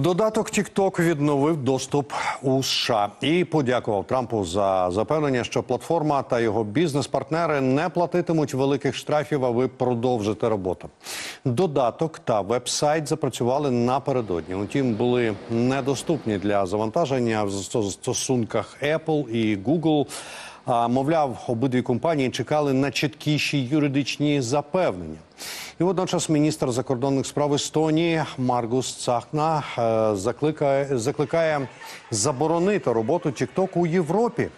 Додаток TikTok відновив доступ у США і подякував Трампу за запевнення, що платформа та його бізнес-партнери не платитимуть великих штрафів, а ви продовжите роботу. Додаток та веб-сайт запрацювали напередодні. Утім, були недоступні для завантаження в стосунках Apple і Google. Мовляв, обидві компанії чекали на чіткіші юридичні запевнення. І водночас міністр закордонних справ Естонії Маргус Цахна е, закликає, закликає заборонити роботу TikTok у Європі.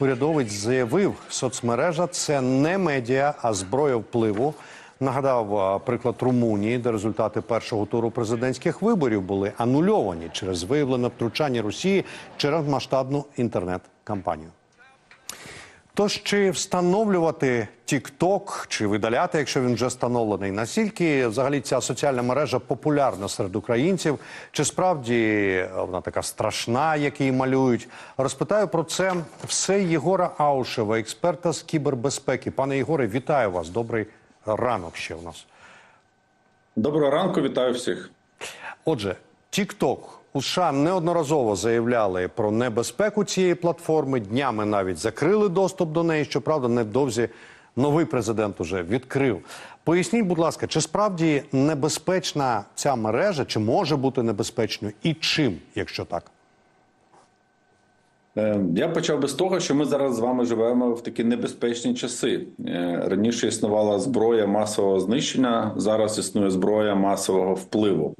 Урядовець заявив, соцмережа це не медіа, а зброя впливу. Нагадав е, приклад Румунії, де результати першого туру президентських виборів були анульовані через виявлене втручання Росії через масштабну інтернет-кампанію. Тож чи встановлювати TikTok, чи видаляти, якщо він вже встановлений? Наскільки взагалі ця соціальна мережа популярна серед українців? Чи справді вона така страшна, як її малюють? Розпитаю про це все Єгора Аушева, експерта з кібербезпеки. Пане Єгоре, вітаю вас. Добрий ранок ще у нас. Доброго ранку, вітаю всіх. Отже, TikTok у США неодноразово заявляли про небезпеку цієї платформи. Днями навіть закрили доступ до неї. Щоправда, невдовзі новий президент уже відкрив. Поясніть, будь ласка, чи справді небезпечна ця мережа, чи може бути небезпечною, і чим, якщо так? Е, Я почав би з того, що ми зараз з вами живемо в такі небезпечні часи. Е, Раніше існувала зброя масового знищення, зараз існує зброя масового впливу.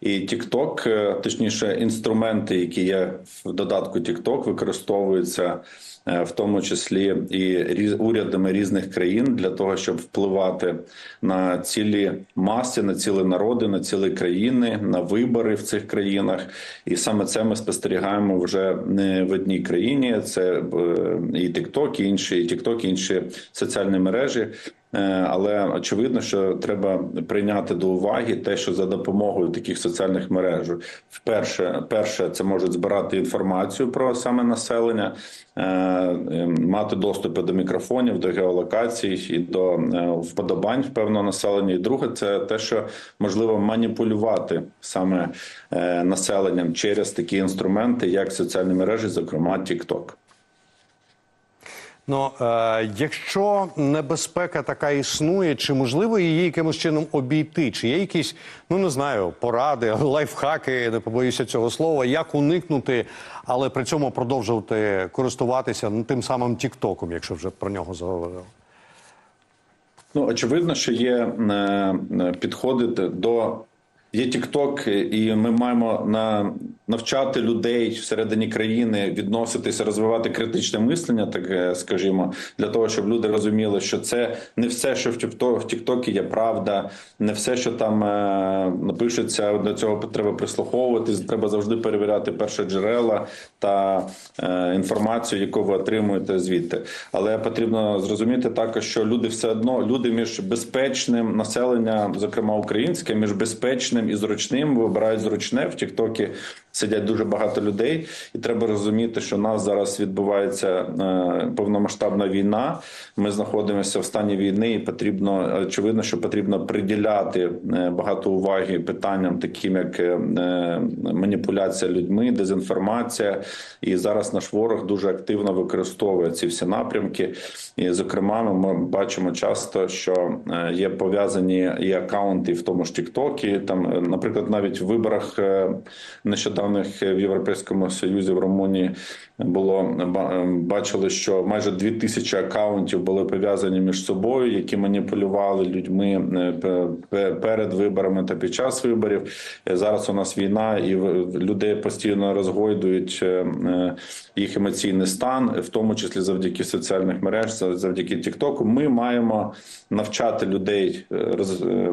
І TikTok, е, точніше, інструменти, які є в додатку TikTok, використовуються е, в тому числі і урядами різних країн для того, щоб впливати на цілі маси, на цілі народи, на цілі країни, на вибори в цих країнах. І саме це ми спостерігаємо вже не в одній країні. Це е, і TikTok, і інші і TikTok, і інші соціальні мережі. Е, Але очевидно, що треба прийняти до уваги те, що за допомогою таких соціальних мереж, вперше, перше, це можуть збирати інформацію про саме населення, е, е, мати доступ до мікрофонів, до геолокацій і до е, вподобань певного населення. І друге, це те, що можливо маніпулювати саме населенням через такі інструменти, як соціальні мережі, зокрема TikTok. Ну, е, якщо небезпека така існує, чи можливо її якимось чином обійти? Чи є якісь, ну не знаю, поради, лайфхаки, не побоюся цього слова, як уникнути, але при цьому продовжувати користуватися ну, тим самим Тіктоком, якщо вже про нього заговорили? Ну, очевидно, що є е, е, підходи до. Є TikTok, і ми маємо на навчати людей всередині країни відноситися, розвивати критичне мислення, так е, скажімо, для того, щоб люди розуміли, що це не все, що в TikTok, є правда, не все, що там е, напишеться. До цього треба прислуховуватись. Треба завжди перевіряти перші джерела та е, інформацію, яку ви отримуєте звідти. Але потрібно зрозуміти також, що люди все одно люди між безпечним населення, зокрема українське, між безпечним і зручним вибирають зручне в Тіктокі. Сидять дуже багато людей, і треба розуміти, що у нас зараз відбувається е, повномасштабна війна. Ми знаходимося в стані війни, і потрібно очевидно, що потрібно приділяти е, багато уваги питанням, таким як е, маніпуляція людьми, дезінформація. І зараз наш ворог дуже активно використовує ці всі напрямки. І, зокрема, ми бачимо часто, що є пов'язані і акаунти в тому ж Тіктокі. Там, наприклад, навіть в виборах е, нещодавних в Європейському Союзі в Румунії було бачили, що майже дві тисячі акаунтів були пов'язані між собою, які маніпулювали людьми е, пе- пе- перед виборами та під час виборів. Е, Зараз у нас війна, і людей постійно розгойдують е, е, їх емоційний стан, в тому числі завдяки соціальних мереж, завдяки Тіктоку. Ми маємо навчати людей е, е, е,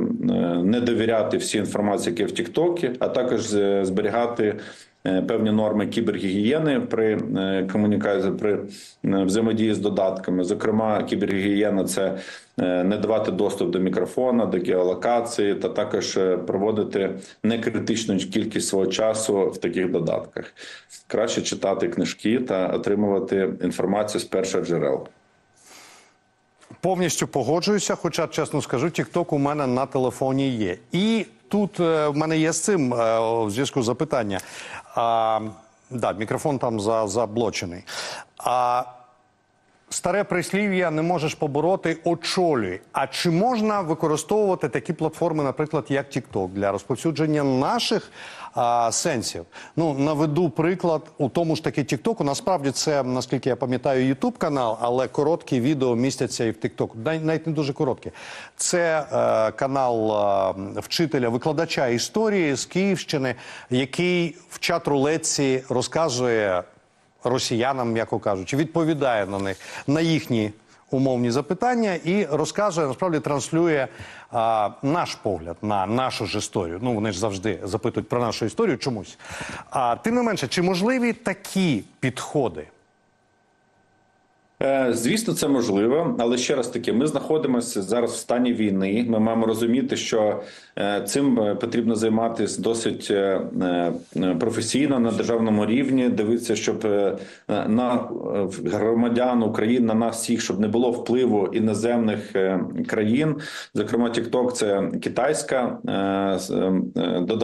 не довіряти всій інформації, яка в Тіктокі, а також е, зберігати. е, Певні норми кібергігієни при е, комунікації при взаємодії з додатками. Зокрема, кібергігієна це не давати доступ до мікрофона, до геолокації, та також проводити некритичну кількість свого часу в таких додатках. Краще читати книжки та отримувати інформацію з перших джерел. Повністю погоджуюся, хоча, чесно скажу, TikTok у мене на телефоні є. І тут е, в мене є з цим е, у зв'язку запитання. А, да, мікрофон там за, заблочений. А, Старе прислів'я не можеш побороти, очолюй. А чи можна використовувати такі платформи, наприклад, як TikTok, для розповсюдження наших а, сенсів? Ну наведу приклад у тому ж таки TikTok. Насправді це, наскільки я пам'ятаю, YouTube канал, але короткі відео містяться і в TikTok. Навіть не дуже короткі. Це е, канал е, вчителя, викладача історії з Київщини, який в чат-рулетці розказує росіянам, м'яко кажучи, відповідає на них на їхні умовні запитання і розказує, насправді транслює а, наш погляд на нашу ж історію. Ну вони ж завжди запитують про нашу історію чомусь. А тим не менше, чи можливі такі підходи? Е, Звісно, це можливо, але ще раз таки, ми знаходимося зараз в стані війни. Ми маємо розуміти, що е, цим е, потрібно займатися досить професійно на державному рівні. Дивитися, щоб на громадян України, на нас всіх, щоб не було впливу іноземних країн. Зокрема, TikTok – це китайська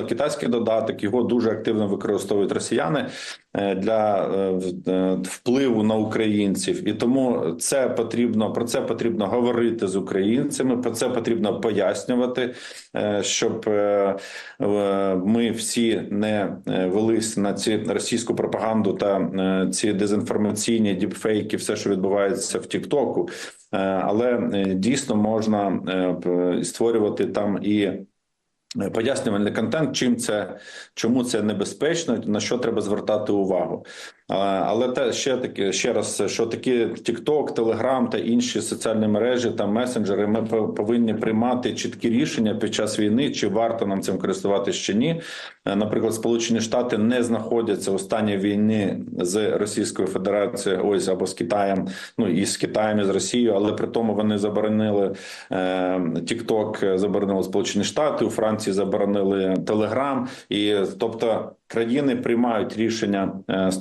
китайський додаток. Його дуже активно використовують росіяни для е, е, впливу на українців, і тому це потрібно про це потрібно говорити з українцями. Про це потрібно пояснювати, е, щоб е, е, ми всі не е, велись на ці російську пропаганду та е, ці дезінформаційні діпфейки, все, що відбувається в Тіктоку. Е, Але е, дійсно можна е, створювати там і Е, пояснювальний контент, чим це, чому це небезпечно, на що треба звертати увагу. Але те ще таки ще раз, що такі TikTok, Telegram та інші соціальні мережі та месенджери, ми по- повинні приймати чіткі рішення під час війни, чи варто нам цим користуватися чи ні. Е, Наприклад, Сполучені Штати не знаходяться у стані війни з Російською Федерацією, ось або з Китаєм, ну і з Китаєм і з Росією, але при тому вони заборонили е, TikTok, заборонили Сполучені Штати, у Франції заборонили Telegram. і тобто. Країни приймають рішення е,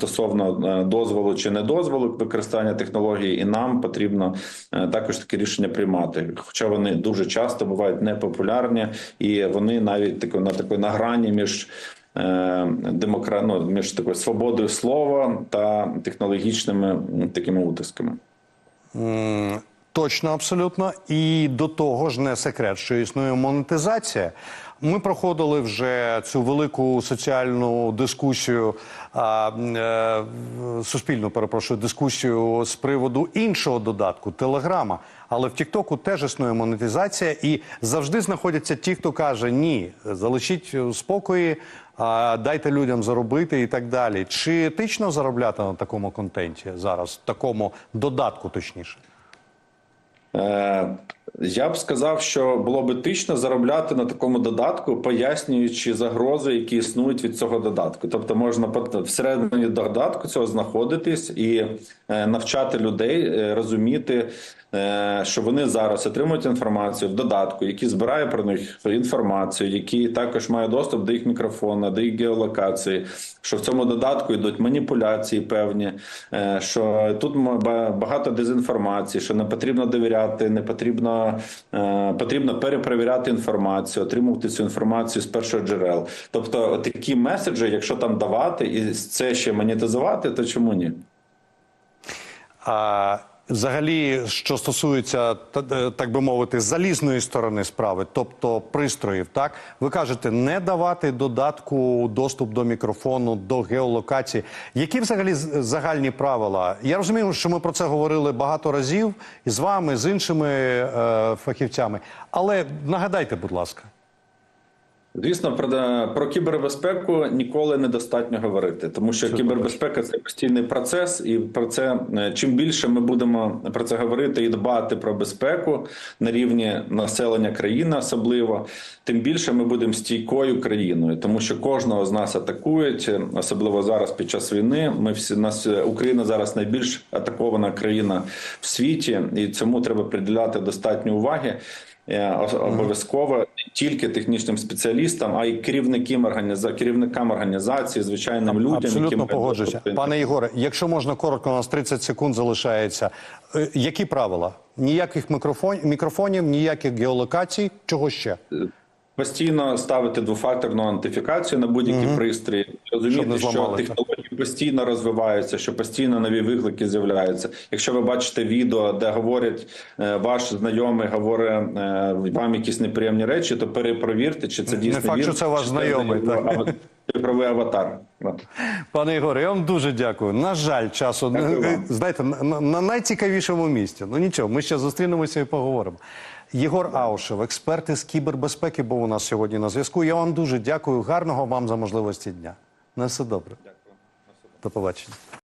стосовно е, дозволу чи не дозволу використання технології, і нам потрібно е, також таке рішення приймати. Хоча вони дуже часто бувають непопулярні, і вони навіть тако на такої на грані між е, демокра... ну, між такою свободою слова та технологічними такими утисками. Точно, абсолютно. І до того ж не секрет, що існує монетизація. Ми проходили вже цю велику соціальну дискусію, а, е, суспільну перепрошую, дискусію з приводу іншого додатку Телеграма. Але в Тіктоку теж існує монетизація, і завжди знаходяться ті, хто каже: ні, залишіть спокої, а, дайте людям заробити і так далі. Чи етично заробляти на такому контенті зараз, такому додатку, точніше? Е, Я б сказав, що було б етично заробляти на такому додатку, пояснюючи загрози, які існують від цього додатку. Тобто можна всередині додатку цього знаходитись і е, навчати людей е, розуміти, е, що вони зараз отримують інформацію в додатку, який збирає про них інформацію, який також має доступ до їх мікрофона, до їх геолокації. Що в цьому додатку йдуть маніпуляції певні, що тут багато дезінформації, що не потрібно довіряти, не потрібно е, потрібно перепровіряти інформацію, отримувати цю інформацію з перших джерел. Тобто, такі меседжі, якщо там давати і це ще монетизувати, то чому ні? А, взагалі, що стосується, е, так би мовити, залізної сторони справи, тобто пристроїв, так ви кажете, не давати додатку доступ до мікрофону, до геолокації. Які взагалі загальні правила? Я розумію, що ми про це говорили багато разів і з вами, з іншими е, фахівцями. Але нагадайте, будь ласка. Звісно, про, про кібербезпеку ніколи недостатньо говорити, тому що кібербезпека це постійний процес, і про це е, чим більше ми будемо про це говорити і дбати про безпеку на рівні населення країни, особливо, тим більше ми будемо стійкою країною, тому що кожного з нас атакують, особливо зараз під час війни. Ми всі нас е, Україна зараз найбільш атакована країна в світі, і цьому треба приділяти достатньо уваги. Е, Обов'язково не тільки технічним спеціалістам, а й керівникам організації, керівникам організації, звичайним людям, Абсолютно погоджуюся. Пане Єгоре, якщо можна коротко, у нас 30 секунд залишається. Е, Які правила? Ніяких мікрофон, мікрофонів, ніяких геолокацій, чого ще? Постійно ставити двофакторну аутентифікацію на будь-які пристрої, Щоб не розуміти, що технології постійно розвиваються, що постійно нові виклики з'являються. Якщо ви бачите відео, де говорять е, ваш знайомий, говорить е, вам якісь неприємні речі, то перепровірте, чи це дійсно факт, він, що це ваш знайомий, так. цифровий аватар. Пане Ігоре, я вам дуже дякую. На жаль, часу знаєте, на, на- на найцікавішому місці. Ну нічого, ми ще зустрінемося і поговоримо. Єгор Аушев, експерт із кібербезпеки, був у нас сьогодні на зв'язку. Я вам дуже дякую. Гарного вам за можливості дня. На все добре. Дякую. До побачення.